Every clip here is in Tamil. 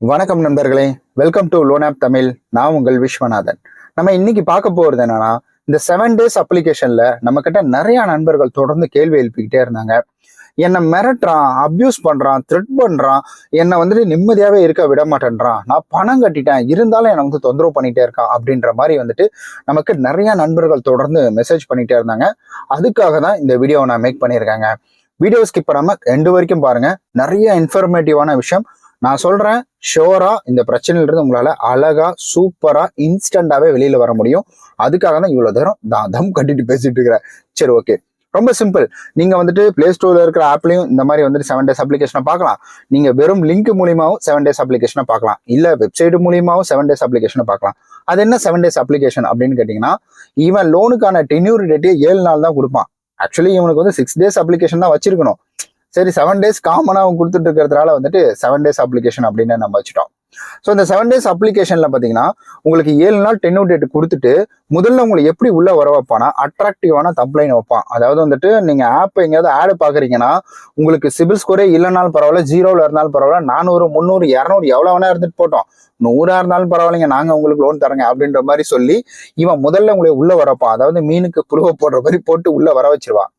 வணக்கம் நண்பர்களே. Welcome to loan app Tamil நான் உங்கள் விஸ்வநாதன். நம்ம இன்னைக்கு பார்க்க போகிறது என்னன்னா இந்த செவன் டேஸ் அப்ளிகேஷன்ல நம்ம கிட்ட நிறைய நண்பர்கள் தொடர்ந்து கேள்வி எழுப்பிக்கிட்டே இருந்தாங்க. என்னை மிரட்டுறான் அப்யூஸ் பண்றான் த்ரெட் பண்றான் என்னை வந்துட்டு நிம்மதியாவே இருக்க விட மாட்டேன்றான். நான் பணம் கட்டிட்டேன் இருந்தாலும் என்னை வந்து தொந்தரவு பண்ணிட்டே இருக்கான் அப்படின்ற மாதிரி வந்துட்டு நமக்கு நிறைய நண்பர்கள் தொடர்ந்து மெசேஜ் பண்ணிட்டே இருந்தாங்க. அதுக்காக தான் இந்த வீடியோவை நான் மேக் பண்ணியிருக்காங்க. வீடியோ ஸ்கிப் பண்ணாம ரெண்டு வரைக்கும் பாருங்க. நிறைய இன்ஃபர்மேட்டிவான விஷயம். நான் சொல்றேன் ஷோரா இந்த பிரச்சனையிலிருந்து உங்களால் உங்களால அழகா சூப்பரா வெளியில் வெளியில வர முடியும். அதுக்காக தான் இவ்வளவு தூரம் தான் தம் கட்டிட்டு பேசிட்டு இருக்கிறேன். சரி ஓகே ரொம்ப சிம்பிள் நீங்க வந்துட்டு பிளே ஸ்டோர்ல இருக்கிற ஆப்லயும் இந்த மாதிரி வந்துட்டு செவன் டேஸ் அப்ளிகேஷனை பார்க்கலாம். நீங்க வெறும் லிங்க் மூலியமாவும் செவன் டேஸ் அப்ளிகேஷனை பார்க்கலாம். இல்ல வெப்சைட் மூலியமாவும் செவன் டேஸ் அப்ளிகேஷனை பார்க்கலாம். அது என்ன செவன் டேஸ் அப்ளிகேஷன் அப்படின்னு கேட்டீங்கன்னா இவன் லோனுக்கான டென்யூர் டேட்டே ஏழு நாள் தான் கொடுப்பான். ஆக்சுவலி இவனுக்கு வந்து சிக்ஸ் டேஸ் அப்ளிகேஷன் தான் வச்சிருக்கணும். சரி செவன் டேஸ் காமனாக அவங்க கொடுத்துட்டு இருக்கிறதுனால வந்துட்டு செவன் டேஸ் அப்ளிகேஷன் அப்படின்னு நம்ம வச்சுட்டோம். ஸோ இந்த செவன் டேஸ் அப்ளிகேஷன்ல பார்த்தீங்கன்னா உங்களுக்கு ஏழு நாள் டென் டேட் கொடுத்துட்டு முதல்ல உங்களை எப்படி உள்ள வர வைப்பானா அட்ராக்டிவான தம்ப்ளைன் வைப்பான். அதாவது வந்துட்டு நீங்க ஆப் எங்கேயாவது ஆடு பாக்குறீங்கன்னா உங்களுக்கு சிபில் ஸ்கோரே இல்லைனாலும் பரவாயில்ல ஜீரோல இருந்தாலும் பரவாயில்ல நானூறு முந்நூறு இரநூறு எவ்வளோ வேணா இருந்துட்டு போட்டோம். நூறா இருந்தாலும் பரவாயில்லைங்க நாங்க உங்களுக்கு லோன் தரங்க அப்படின்ற மாதிரி சொல்லி இவன் முதல்ல உங்களை உள்ள வரப்பான் அதாவது மீனுக்கு புழுவை போடுற மாதிரி போட்டு உள்ள வர வச்சிருவான்.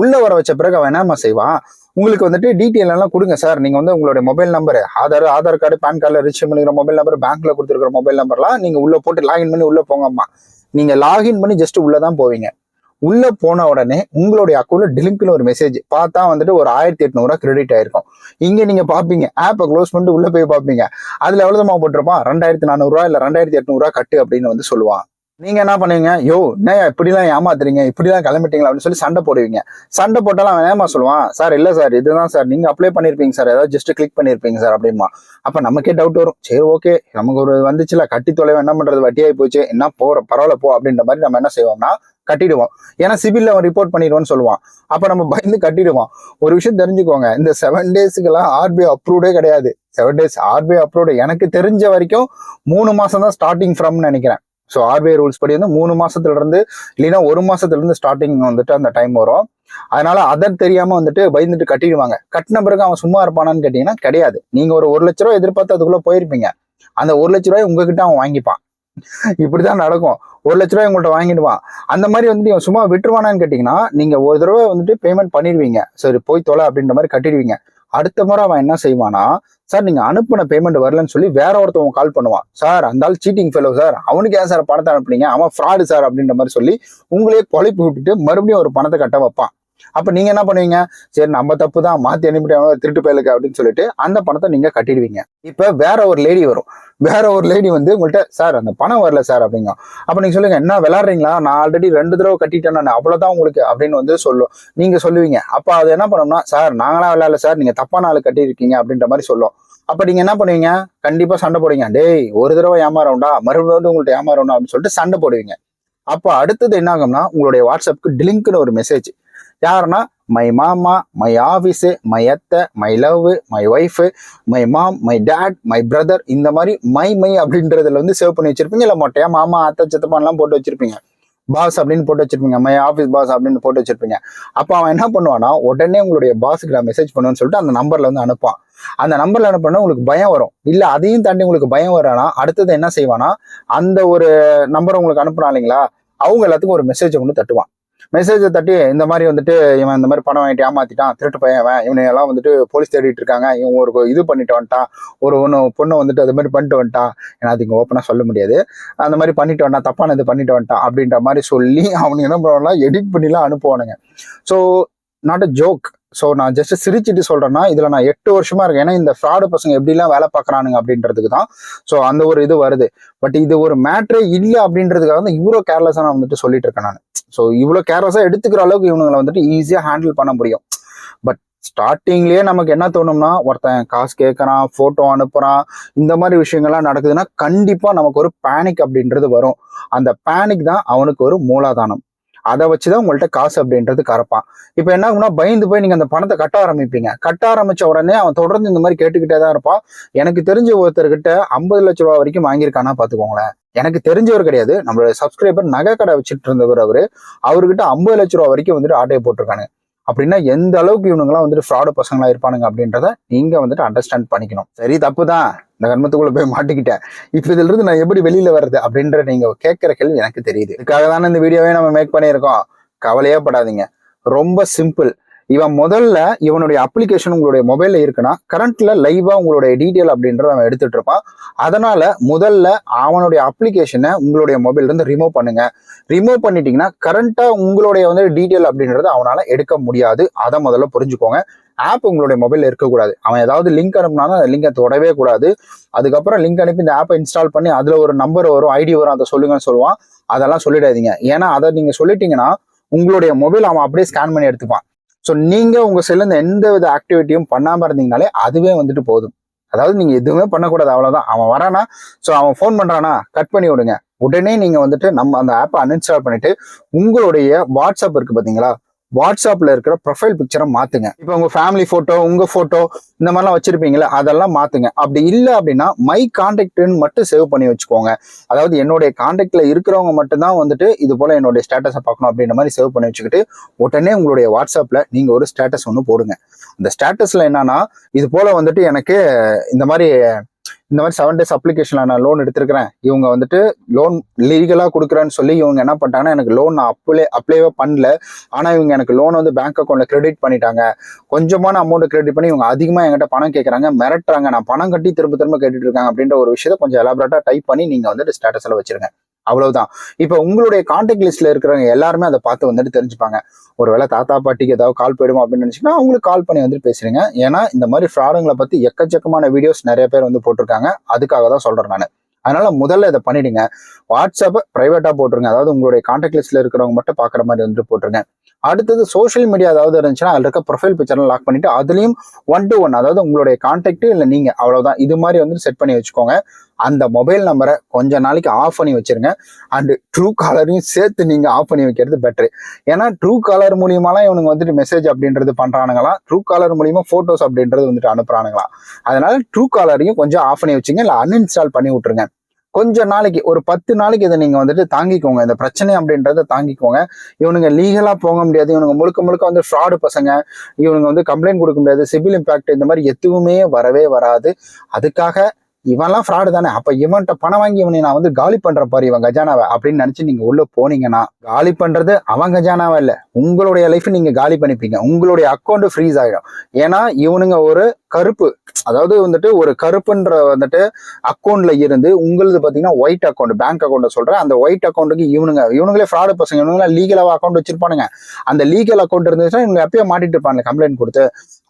உள்ள வர வச்ச பிறகு அவன் என்னமா செய்வான்? உங்களுக்கு வந்துட்டு டீட்டெயில் எல்லாம் கொடுங்க சார். நீங்க வந்து உங்களுடைய mobile number Aadhaar Aadhaar card PAN கார்டில் ரிஜிஸ்டர் பண்ணிக்கிற மொபைல் நம்பர் பேங்க்ல கொடுத்துருக்கிற மொபைல் நம்பர்லாம் நீங்க உள்ள போட்டு லாகின் பண்ணி உள்ள போங்கம்மா. நீங்க லாகின் பண்ணி ஜஸ்ட் உள்ளே தான் போவீங்க. உள்ள போன உடனே உங்களுடைய அக்கௌண்ட்ல டிலிங்க்னு ஒரு மெசேஜ் பார்த்தா வந்துட்டு ஒரு ஆயிரத்தி எட்நூறுவா கிரெடிட் ஆயிருக்கும். இங்க நீங்க பாப்பீங்க ஆப்பை க்ளோஸ் பண்ணிட்டு உள்ள போய் பாப்பீங்க அதுல எவ்வளவுமா போட்டிருப்பான்? ரெண்டாயிரத்தி நானூறுரூவா இல்ல ரெண்டாயிரத்தி எட்நூறுவா கட்டு அப்படின்னு வந்து சொல்லுவான். நீங்க என்ன பண்ணுவீங்க? யோ என்ன இப்படிலாம் ஏமாத்துறீங்க? இப்படிலாம் கிளம்பிட்டீங்களா? அப்படின்னு சொல்லி சண்டை போடுவீங்க. சண்டை போட்டாலும் அவன் ஏமா சொல்லுவான்? சார் இல்லை சார் இதுதான் சார். நீங்க அப்ளை பண்ணிருப்பீங்க சார். ஏதாவது ஜஸ்ட் கிளிக் பண்ணிருப்பீங்க சார். அப்படிமா அப்ப நமக்கே டவுட் வரும். சரி ஓகே நமக்கு ஒரு வந்துச்சுல. கட்டி தொலைவை என்ன பண்றது? வட்டியாகி போச்சு. என்ன போற பரவாயில்ல போ அப்படின்ற மாதிரி நம்ம என்ன செய்வோம்னா கட்டிடுவோம். ஏன்னா சிபில்ல அவன் ரிப்போர்ட் பண்ணிடுவோம்னு சொல்லுவான். அப்ப நம்ம பயந்து கட்டிடுவோம். ஒரு விஷயம் தெரிஞ்சுக்கோங்க. இந்த செவன் டேஸ்க்குலாம் ஆர்பிஐ அப்ரூவ்டே கிடையாது. செவன் டேஸ் ஆர்பிஐ அப்ரூவ்டு எனக்கு தெரிஞ்ச வரைக்கும் மூணு மாசம் தான் ஸ்டார்டிங் ஃப்ரம்னு நினைக்கிறேன். ஸோ ஆர்பிஐ ரூல்ஸ் படி வந்து மூணு மாசத்துல இருந்து இல்லைன்னா ஒரு மாசத்துல இருந்து ஸ்டார்டிங் வந்துட்டு அந்த டைம் வரும். அதனால அதர் தெரியாம வந்துட்டு பயந்துட்டு கட்டிடுவாங்க. கட்டின பிறகு அவன் சும்மா இருப்பானான்னு கேட்டீங்கன்னா கிடையாது. நீங்க ஒரு ஒரு லட்ச ரூபா எதிர்பார்த்து அதுக்குள்ள போயிருப்பீங்க. அந்த ஒரு லட்ச ரூபாய் உங்ககிட்ட அவன் வாங்கிப்பான். இப்படிதான் நடக்கும். ஒரு லட்ச ரூபாய் உங்கள்ட்ட வாங்கிடுவான். அந்த மாதிரி வந்துட்டு இவன் சும்மா விட்டுருவானான்னு கேட்டீங்கன்னா நீங்க ஒரு தடவை வந்துட்டு பேமெண்ட் பண்ணிடுவீங்க. சரி போய் தொலை அப்படின்ற மாதிரி கட்டிடுவீங்க. அடுத்த முறை அவன் என்ன செய்வானா சார் நீங்கள் அனுப்பின பேமெண்ட் வரலன்னு சொல்லி வேற ஒருத்தவங்க கால் பண்ணுவான். சார் அந்த ஆள் சீட்டிங் ஃபெலோ சார் அவனுக்கு ஏன் சார் பணத்தை அனுப்புனீங்க? அவன் ஃப்ராடு சார் அப்படின்ற மாதிரி சொல்லி உங்களே பொழைப்பு விட்டுட்டு மறுபடியும் ஒரு பணத்தை கட்ட வைப்பான். அப்போ நீங்க என்ன பண்ணுவீங்க? சரி நம்ம தப்பு தான் மாற்றி அனுப்பிட்டு திருட்டு பயலுக்கு அப்படின்னு சொல்லிட்டு அந்த பணத்தை நீங்கள் கட்டிடுவீங்க. இப்போ வேற ஒரு லேடி வரும். வேற ஒரு லேடி வந்து உங்கள்கிட்ட சார் அந்த பணம் வரல சார் அப்படிங்க அப்போ நீங்க சொல்லுங்க என்ன விளாட்றீங்களா நான் ஆல்ரெடி ரெண்டு தடவை கட்டிட்டேன் நான். அவ்வளோதான் உங்களுக்கு அப்படின்னு வந்து சொல்லும். நீங்க சொல்லுவீங்க. அப்போ அது என்ன பண்ணோம்னா சார் நாங்களா விளையாடல சார். நீங்க தப்பான ஆள் கட்டியிருக்கீங்க அப்படின்ற மாதிரி சொல்லும். அப்போ நீங்க என்ன பண்ணுவீங்க? கண்டிப்பாக சண்டை போடுவீங்க. டேய் ஒரு தடவை ஏமாறவுண்டா? மறுபடியும் உங்கள்கிட்ட ஏமாறவுண்டா? அப்படின்னு சொல்லிட்டு சண்டை போடுவீங்க. அப்போ அடுத்தது என்ன ஆகும்னா உங்களுடைய வாட்ஸ்அப்புக்கு டிலிங்க்னு ஒரு மெசேஜ் யாருன்னா மை மாமா மை ஆஃபீஸு மை அத்தை my love my wife my mom my dad my brother இந்த மாதிரி மை மை அப்படின்றதுல வந்து சேவ் பண்ணி வச்சிருப்பீங்க. இல்லை மொட்டையா மாமா அத்தை சித்தப்பான்லாம் போட்டு வச்சிருப்பீங்க. பாஸ் அப்படின்னு போட்டு வச்சிருப்பீங்க. மை ஆஃபீஸ் பாஸ் அப்படின்னு போட்டு வச்சிருப்பீங்க. அப்போ அவன் என்ன பண்ணுவான்னா உடனே உங்களுடைய பாஸுக்கு நான் மெசேஜ் பண்ணுவேன்னு சொல்லிட்டு அந்த நம்பர்ல வந்து அனுப்பான். அந்த நம்பர்ல அனுப்பினா உங்களுக்கு பயம் வரும். இல்ல அதையும் தாண்டி உங்களுக்கு பயம் வரானா அடுத்தது என்ன செய்வானா அந்த ஒரு நம்பர் உங்களுக்கு அனுப்புனா இல்லைங்களா அவங்க எல்லாத்துக்கும் ஒரு மெசேஜை கொண்டு தட்டுவான். மெசேஜை தட்டி இந்த மாதிரி வந்துட்டு இவன் இந்த மாதிரி பணம் வாங்கிட்டு ஏமாத்திட்டான் திருட்டு பையன் அவன். இவனை எல்லாம் வந்துட்டு போலீஸ் தேடிட்டு இருக்காங்க. இவன் ஒரு இது பண்ணிட்டு வந்துட்டான். ஒரு ஒன்று பொண்ணை வந்துட்டு அது மாதிரி பண்ணிட்டு வந்துட்டான். ஏன்னா அது இங்கே ஓப்பனாக சொல்ல முடியாது. அந்த மாதிரி பண்ணிட்டு வந்துட்டான் தப்பான இது பண்ணிட்டு வந்துட்டான் அப்படின்ற மாதிரி சொல்லி அவனுக்கு என்ன பண்ணுவாங்கன்னா எடிட் பண்ணிலாம் அனுப்புவானுங்க. So not a joke so நான் ஜஸ்ட் சிரிச்சுட்டு சொல்கிறேன்னா இதில் நான் எட்டு வருஷமா இருக்கேன். ஏன்னா இந்த ஃப்ராடு பசங்க எப்படிலாம் வேலை பார்க்குறானுங்க அப்படின்றதுக்கு தான் ஸோ அந்த ஒரு இது வருது. பட் இது ஒரு மேட்ரே இல்லை அப்படின்றதுக்காக தான் இவ்வளோ கேர்லெஸ்ஸாக நான் வந்துட்டு சொல்லிட்டு இருக்கேன் நான். ஸோ இவ்வளோ கேர்லெஸ்ஸாக எடுத்துக்கிற அளவுக்கு இவனுங்களை வந்துட்டு ஈஸியாக ஹேண்டில் பண்ண முடியும். பட் ஸ்டார்டிங்லேயே நமக்கு என்ன தோணும்னா ஒருத்தன் காசு கேட்குறான் ஃபோட்டோ அனுப்புகிறான் இந்த மாதிரி விஷயங்கள்லாம் நடக்குதுன்னா கண்டிப்பாக நமக்கு ஒரு பேனிக் அப்படின்றது வரும். அந்த பேனிக் தான் அவனுக்கு ஒரு மூலாதானம். அதை வச்சு தான் உங்கள்ட்ட காசு அப்படின்றது கறப்பான். இப்போ என்ன ஆகும்னா பயந்து போய் நீங்கள் அந்த பணத்தை கட்ட ஆரம்பிப்பீங்க. கட்ட ஆரம்பித்த உடனே அவன் தொடர்ந்து இந்த மாதிரி கேட்டுக்கிட்டே தான் இருப்பான். எனக்கு தெரிஞ்ச ஒருத்தர்கிட்ட ஐம்பது லட்ச ரூபா வரைக்கும் வாங்கியிருக்கானா பார்த்துக்கோங்களேன் எனக்கு தெரிஞ்சவர் கிடையாது. நம்மளோட சப்ஸ்கிரைபர் நகை கடை வச்சுட்டு இருந்தவர் அவரு. அவர்கிட்ட ஐம்பது லட்ச ரூபா வரைக்கும் வந்துட்டு ஆட்டையை போட்டிருக்காங்க. அப்படின்னா எந்த அளவுக்கு இவனுங்களாம் வந்துட்டு ஃப்ராடு பசங்களா இருப்பானுங்க அப்படின்றத நீங்க வந்துட்டு அண்டர்ஸ்டாண்ட் பண்ணிக்கணும். சரி தப்பு தான் இந்த கர்மத்துக்குள்ள போய் மாட்டிக்கிட்டேன். இப்போ இதுல இருந்து நான் எப்படி வெளியில வருது அப்படின்ற நீங்க கேட்கிற கேள்வி எனக்கு தெரியுது. இதுக்காக தானே இந்த வீடியோவே நம்ம மேக் பண்ணியிருக்கோம். கவலையே படாதீங்க. ரொம்ப சிம்பிள் இவன் முதல்ல இவனுடைய அப்ளிகேஷன் உங்களுடைய மொபைல்ல இருக்குன்னா கரண்ட்ல லைவா உங்களுடைய டீட்டெயில் அப்படின்றத அவன் எடுத்துட்டு இருப்பான். அதனால முதல்ல அவனுடைய அப்ளிகேஷனை உங்களுடைய மொபைல்ல இருந்து ரிமூவ் பண்ணுங்க. ரிமூவ் பண்ணிட்டீங்கன்னா கரண்டா உங்களுடைய வந்து டீட்டெயில் அப்படின்றத அவனால எடுக்க முடியாது. அதை முதல்ல புரிஞ்சுக்கோங்க. ஆப் உங்களுடைய மொபைல்ல இருக்கக்கூடாது. அவன் ஏதாவது லிங்க் அனுப்புனாலும் அந்த லிங்கை தொடவே கூடாது. அதுக்கப்புறம் லிங்க் அனுப்பி இந்த ஆப்பை இன்ஸ்டால் பண்ணி அதுல ஒரு நம்பர் வரும் ஐடி வரும் அதை சொல்லுங்கன்னு சொல்லுவான். அதெல்லாம் சொல்லிடாதீங்க. ஏன்னா அதை நீங்க சொல்லிட்டீங்கன்னா உங்களுடைய மொபைல் அவன் அப்படியே ஸ்கேன் பண்ணி எடுத்துப்பான். ஸோ நீங்கள் உங்கள் செல்ல இந்த எந்த வித ஆக்டிவிட்டியும் பண்ணாமல் இருந்தீங்கனாலே அதுவே வந்துட்டு போதும். அதாவது நீங்கள் எதுவுமே பண்ணக்கூடாது அவ்வளோதான் அவன் வரானா? ஸோ அவன் ஃபோன் பண்ணுறானா கட் பண்ணி விடுங்க. உடனே நீங்கள் வந்துட்டு நம்ம அந்த ஆப்பை அன்இன்ஸ்டால் பண்ணிட்டு உங்களுடைய வாட்ஸ்அப் இருக்குது பார்த்தீங்களா வாட்ஸ்அப்பில் இருக்கிற ப்ரொஃபைல் பிக்சரை மாற்றுங்க இப்போ உங்கள் ஃபேமிலி ஃபோட்டோ உங்கள் ஃபோட்டோ இந்த மாதிரிலாம் வச்சுருப்பீங்களே அதெல்லாம் மாற்றுங்க அப்படி இல்லை அப்படின்னா மை கான்டாக்ட்னு மட்டும் சேவ் பண்ணி வச்சுக்கோங்க. அதாவது என்னுடைய காண்டாக்டில் இருக்கிறவங்க மட்டும்தான் வந்துட்டு இது போல் என்னுடைய ஸ்டேட்டஸை பார்க்கணும் அப்படின்ற மாதிரி சேவ் பண்ணி வச்சுக்கிட்டு உடனே உங்களுடைய வாட்ஸ்அப்பில் நீங்கள் ஒரு ஸ்டேட்டஸ் ஒன்று போடுங்க. அந்த ஸ்டேட்டஸில் என்னன்னா இது போல் வந்துட்டு எனக்கு இந்த மாதிரி இந்த மாதிரி செவன் டேஸ் அப்ளிகேஷனில் நான் லோன் எடுத்திருக்கிறேன். இவங்க வந்துட்டு லோன் லீகலாக கொடுக்குறேன்னு சொல்லி இவங்க என்ன பண்ணிட்டாங்கன்னா எனக்கு லோன் நான் அப்ளை அப்ளைவே பண்ணல. ஆனால் இவங்க எனக்கு லோன் வந்து பேங்க் அக்கௌண்ட்டில் கிரெடிட் பண்ணிட்டாங்க. கொஞ்சமான அமௌண்ட் கிரெடிட் பண்ணி இவங்க அதிகமாக என்கிட்ட பணம் கேட்குறாங்க மிரட்டுறாங்க. நான் பணம் கட்டி திரும்ப திரும்ப கேட்டுட்டு இருக்காங்க அப்படின்ற ஒரு விஷயத்த கொஞ்சம் எலாபரேட்டாக டைப் பண்ணி நீங்கள் வந்துட்டு ஸ்டேட்டஸில் வச்சிருங்க. அவ்வளவுதான். இப்போ உங்களுடைய கான்டாக்ட் லிஸ்ட்ல இருக்கிறவங்க எல்லாருமே அதை பார்த்து வந்துட்டு தெரிஞ்சுப்பாங்க. ஒருவேளை தாத்தா பாட்டிக்கு ஏதாவது கால் போயிடுமா அப்படின்னு நினைச்சீங்கன்னா அவங்களுக்கு கால் பண்ணி வந்துட்டு பேசுறீங்க. ஏன்னா இந்த மாதிரி ஃப்ராடுங்களை பத்தி எக்கச்சக்கமான வீடியோஸ் நிறைய பேர் வந்து போட்டிருக்காங்க. அதுக்காக தான் சொல்றேன் நான். அதனால முதல்ல இதை பண்ணிடுங்க. வாட்ஸ்அப்பை பிரைவேட்டா போட்டுருங்க. அதாவது உங்களுடைய கான்டாக்ட் லிஸ்ட்ல இருக்கிறவங்க மட்டும் பாக்குற மாதிரி வந்துட்டு போட்டுருங்க. அடுத்தது சோஷியல் மீடியா ஏதாவது இருந்துச்சுன்னா அதில் இருக்க ப்ரொஃபைல் பிக்சர்லாம் லாக் பண்ணிட்டு அதுலயும் ஒன் டு ஒன் அதாவது உங்களுடைய கான்டாக்ட் இல்லை நீங்க அவ்வளவுதான். இது மாதிரி வந்து செட் பண்ணி வச்சுக்கோங்க. அந்த மொபைல் நம்பரை கொஞ்ச நாளைக்கு ஆஃப் பண்ணி வச்சிருங்க. அண்டு ட்ரூ காலரையும் சேர்த்து நீங்கள் ஆஃப் பண்ணி வைக்கிறது பெட்ரு ஏன்னா ட்ரூ காலர் மூலியமாலாம் இவனுங்க வந்துட்டு மெசேஜ் அப்படின்றது பண்ணுறானுங்களாம் ட்ரூ காலர் மூலியமாக ஃபோட்டோஸ் அப்படின்றது வந்துட்டு அனுப்புகிறானுங்களாம் அதனால் ட்ரூ காலரையும் கொஞ்சம் ஆஃப் பண்ணி வச்சுங்க இல்லை அன்இன்ஸ்டால் பண்ணி விட்ருங்க கொஞ்ச நாளைக்கு ஒரு பத்து நாளைக்கு இதை நீங்கள் வந்துட்டு தாங்கிக்கோங்க. இந்த பிரச்சனை அப்படின்றத தாங்கிக்கோங்க. இவனுங்க லீகலாக போக முடியாது. இவனுங்க முழுக்க முழுக்க வந்து ஃப்ராடு பசங்க. இவனுங்க வந்து கம்ப்ளைண்ட் கொடுக்க முடியாது. சிவில் இம்பாக்ட் இந்த மாதிரி எதுவுமே வரவே வராது. அதுக்காக இவன்லாம் ஃப்ராடு தானே. அப்ப இவன்கிட்ட பணம் வாங்கி இவனை நான் வந்து காலி பண்ற பாரு இவன் கஜானாவை அப்படின்னு நினைச்சு நீங்க உள்ள போனீங்கன்னா காலி பண்றது அவன் கஜானாவா இல்ல? உங்களுடைய லைஃப் நீங்க காலி பண்ணிப்பீங்க. உங்களுடைய அக்கௌண்ட் ஃப்ரீஸ் ஆயிடும். ஏன்னா இவனுங்க ஒரு கருப்பு. அதாவது வந்துட்டு ஒரு கருப்புன்ற வந்துட்டு அக்கௌண்ட்ல இருந்து உங்களது பாத்தீங்கன்னா ஒயிட் அக்கௌண்ட் பேங்க் அக்கௌண்ட் சொல்றேன். அந்த ஒயிட் அக்கௌண்ட்டுக்கு இவனுங்க இவனுங்களே ஃப்ராடு பசங்க இவனுங்களா லீகலாக அக்கௌண்ட் வச்சிருப்பானுங்க. அந்த லீகல் அக்கௌண்ட் இருந்துச்சுன்னா இவங்க எப்பயோ மாட்டிட்டு இருப்பாங்க கம்ப்ளைண்ட் கொடுத்து.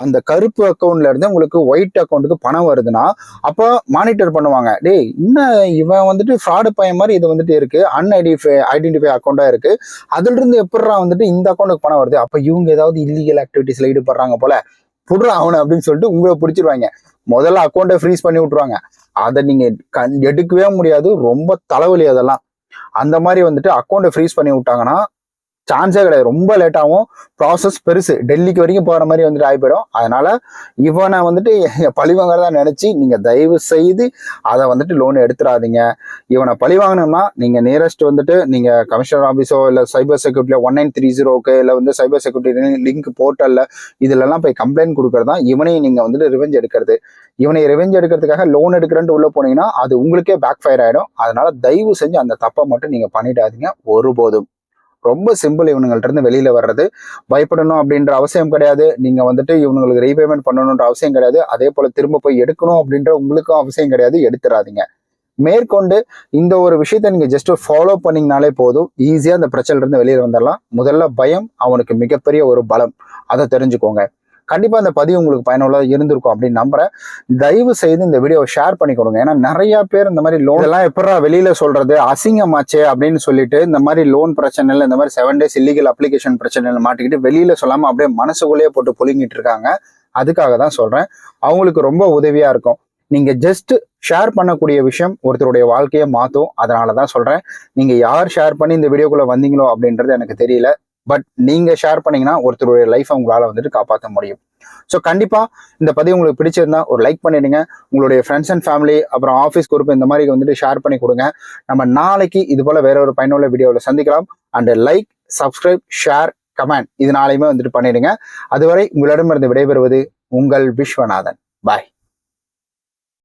அந்த கருப்பு அக்கௌண்ட்ல இருந்து உங்களுக்கு ஒயிட் அக்கௌண்ட்டுக்கு பணம் வருதுன்னா அப்போ மானிட்டர் பண்ணுவாங்க. டேய் இன்னும் இவன் வந்துட்டு ஃப்ராடு பையன் மாதிரி இது வந்துட்டு இருக்கு. அன்ஐடென்டிஃபை ஐடென்டிஃபை அக்கௌண்ட்டாக இருக்கு. அதுல இருந்து வந்துட்டு இந்த அக்கௌண்ட்டுக்கு பணம் வருது? அப்போ இவங்க ஏதாவது இல்லீகல் ஆக்டிவிட்டிஸ்ல ஈடுபடுறாங்க போல. புடுறா அவனை அப்படின்னு சொல்லிட்டு உங்களை பிடிச்சிருவாங்க. முதல்ல அக்கௌண்ட்டை ஃப்ரீஸ் பண்ணி விட்டுருவாங்க. அதை நீங்க கண் எடுக்கவே முடியாது. ரொம்ப தலைவலி அதெல்லாம். அந்த மாதிரி வந்துட்டு அக்கௌண்ட்டை ஃப்ரீஸ் பண்ணி விட்டாங்கன்னா சான்ஸே கிடையாது. ரொம்ப லேட்டாகவும் ப்ராசஸ் பெருசு. டெல்லிக்கு வரைக்கும் போகிற மாதிரி வந்துட்டு ஆகி போயிடும் அதனால இவனை வந்துட்டு பழிவாங்கிறதா நினச்சி நீங்கள் தயவு செய்து அதை வந்துட்டு லோன் எடுத்துடாதீங்க. இவனை பழி வாங்கினோம்னா நீங்கள் நியரஸ்ட் வந்துட்டு நீங்கள் கமிஷனர் ஆஃபீஸோ இல்லை சைபர் செக்யூரிட்டில ஒன் நைன் த்ரீ ஜீரோக்கு இல்லை வந்து சைபர் செக்யூரிட்டி லிங்க் போர்ட்டலில் இதுலலாம் போய் கம்ப்ளைண்ட் கொடுக்கறதா இவனையும் நீங்கள் வந்துட்டு ரிவெஞ்ச் எடுக்கிறது. இவனை ரிவெஞ்ச் எடுக்கிறதுக்காக லோன் எடுக்கிறேன்ட்டு உள்ளே போனீங்கன்னா அது உங்களுக்கே பேக் ஃபயர் ஆகிடும் அதனால தயவு செஞ்சு அந்த தப்பை மட்டும் நீங்கள் பண்ணிடாதீங்க. ஒருபோதும். ரொம்ப சிம்பிள் இவனுங்கள்ட்ட இருந்து வெளியில வர்றது. பயப்படணும் அப்படின்ற அவசியம் கிடையாது. நீங்க வந்துட்டு இவங்களுக்கு ரீபேமெண்ட் பண்ணணுன்ற அவசியம் கிடையாது. அதே போல திரும்ப போய் எடுக்கணும் அப்படின்ற உங்களுக்கும் அவசியம் கிடையாது. எடுத்துறாதீங்க. மேற்கொண்டு இந்த ஒரு விஷயத்த நீங்க ஜஸ்ட் ஃபாலோ பண்ணீங்கனாலே போதும். ஈஸியா அந்த பிரச்சனைல இருந்து வெளியில வந்துடலாம். முதல்ல பயம் அவனுக்கு மிகப்பெரிய ஒரு பலம். அதை தெரிஞ்சுக்கோங்க. கண்டிப்பாக இந்த பதிவு உங்களுக்கு பயனுள்ளதாக இருந்திருக்கும் அப்படின்னு நம்புறேன். தயவு செய்து இந்த வீடியோவை ஷேர் பண்ணி கொடுங்க ஏன்னா நிறைய பேர் இந்த மாதிரி லோன் எல்லாம் எப்படா வெளியில சொல்றது? அசிங்கமாச்சு அப்படின்னு சொல்லிட்டு இந்த மாதிரி லோன் பிரச்சனைல இந்த மாதிரி செவன் டேஸ் இல்லீகல் அப்ளிகேஷன் பிரச்சனை மாட்டிக்கிட்டு வெளியில சொல்லாமல் அப்படியே மனசுக்குள்ளேயே போட்டு புழுங்கிட்டு இருக்காங்க. அதுக்காக தான் சொல்றேன். அவங்களுக்கு ரொம்ப உதவியா இருக்கும். நீங்க ஜஸ்ட் ஷேர் பண்ணக்கூடிய விஷயம் ஒருத்தருடைய வாழ்க்கையை மாற்றும் அதனால தான் சொல்றேன். நீங்க யார் ஷேர் பண்ணி இந்த வீடியோக்குள்ள வந்தீங்களோ அப்படின்றது எனக்கு தெரியல. பட் நீங்கள் ஷேர் பண்ணீங்கன்னா ஒருத்தருடைய லைஃப்பை உங்களால் வந்துட்டு காப்பாற்ற முடியும். ஸோ கண்டிப்பாக இந்த பதிவு உங்களுக்கு பிடிச்சிருந்தா ஒரு லைக் பண்ணிடுங்க. உங்களுடைய ஃப்ரெண்ட்ஸ் அண்ட் ஃபேமிலி அப்புறம் ஆஃபீஸ் குரூப் இந்த மாதிரி வந்துட்டு ஷேர் பண்ணி கொடுங்க. நம்ம நாளைக்கு இது போல் வேற ஒரு பயனுள்ள வீடியோவில் சந்திக்கலாம். And like subscribe share comment இது நாளையுமே வந்துட்டு பண்ணிடுங்க. அதுவரை உங்களிடமிருந்து விடைபெறுவது உங்கள் விஸ்வநாதன். பாய்